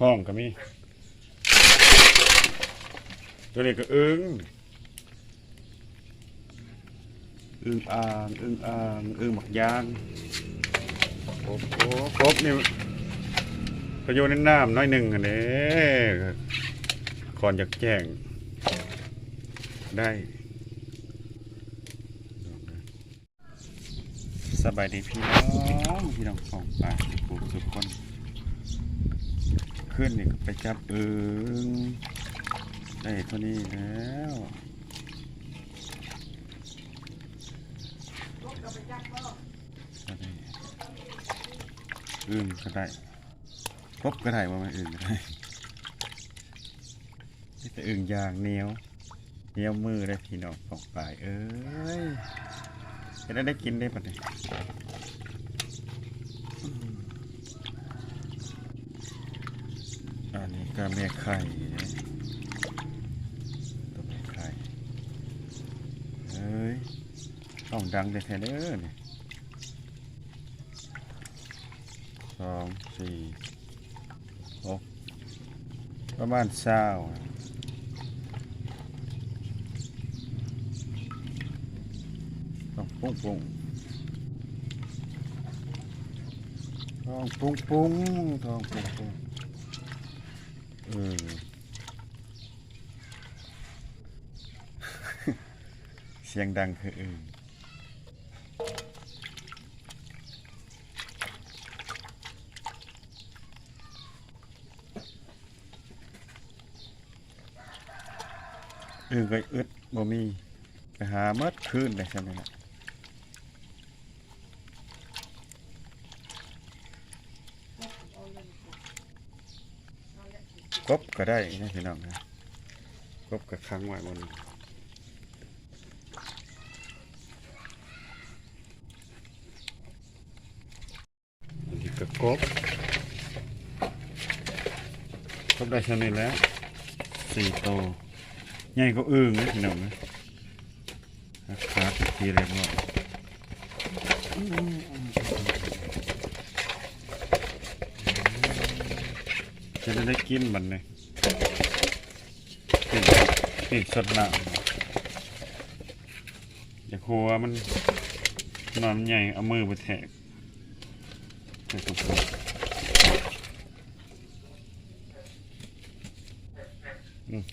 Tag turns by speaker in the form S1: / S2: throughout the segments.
S1: ห้องก็มี ตัวนี้ก็อึ้งอึ้งอ่างอึ้งอ่างอึ้งหมักยางโอ้โหครบนี่ก็โยนในน้ำน้อยหนึ่งอันนี้ก่อนจะแจ้งได้สบายดีพี่น้องพี่น้องของป่าสุขุสุขคน ขึ้นนี่ก็ไปจับเอิงได้เท่านี้แล้วก็ได้อึงก็ได้ครบก็ได้ว่ามันอึงก็ได้นี่แต่อึงยางเหนียวเหนียวมือได้พี่น้องของป่ายเอ้ยจะได้ได้กินได้ปะเนี่ย อันนี้ก็แม่ไข่นะตัวแม่ไข่เอ้ยต้องดังแต่แค่เด้อเนี่ยสองสี่หกประมาณเศร้าต้องปุ้งปุ้งต้องปุ้งปุ้งต้องปุ้งปุ้ง ออเสียงดังคืออื่นอื่นก็อึดบ่มีไปหาเมดคืนได้ใช่ไหมล่ะ กบก็ได้นะพี่น้องนะกบก็ค้างไว้บนอันนี้ก็กบกบได้ชนิดแล้วสี่โตวใหญ่ก็อึ้งนะพี่น้องนะขาติดทีเรียบร้อย จะได้ได้กินมันเลยติดติดสดน้ำอย่าหัวมันนอนใหญ่เอามือไปแทกใส่ตุ๊ก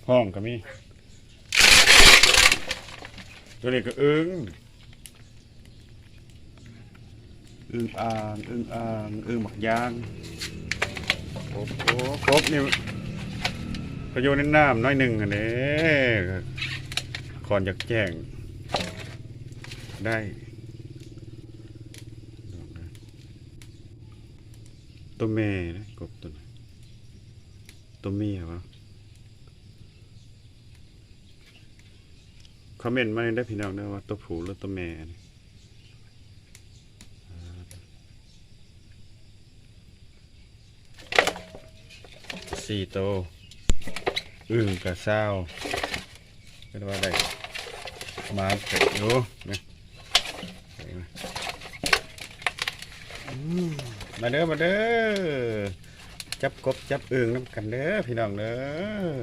S1: ห้องก็มีตัวนี้ก็อึ้งอึ้งอ่างอึ้งอ่างอึ้งหมักยาง โอ้ครบนี่ก็โยนในน้ำน้อยหนึ่งอันนี้ก่อนจะแจ้งได้ตัวแม่นะกบตัวตัวเมียวะคอมเมนต์มาได้พี่น้องได้ว่าตัวผู้หรือตัวแม่ นี่สี่ตัวอึ่งกับเศร้าเป็นว่าได้มาเกิดอยู่นะมาเด้อมาเด้อจับกบจับอึ่งน้ำกันเด้อพี่น้องเด้อ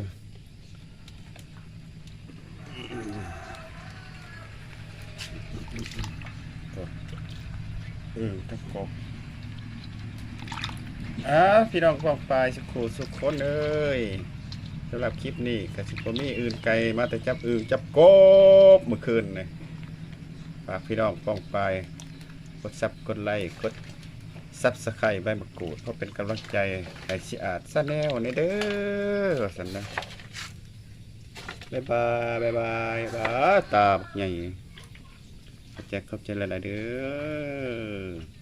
S1: อืมตะกบ อ่าพี่น้องกองปลายสุขูสุขคนเอ้ยสำหรับคลิปนี้กับสิบมีอื่นไกลมาแต่จับอึ่งจับกบเมื่อคืนนะฝากพี่น้องกองปลายกดซับกดไลค์กดซับสไครต์ใบมะกรูดเพราะเป็นกำลังใจให้สิอาดซะแนวในเด้อสันนะบ๊ายบายบ๊ายบายบ๊ายตาบใหญ่ขอบใจขอบใจหลายๆเด้อ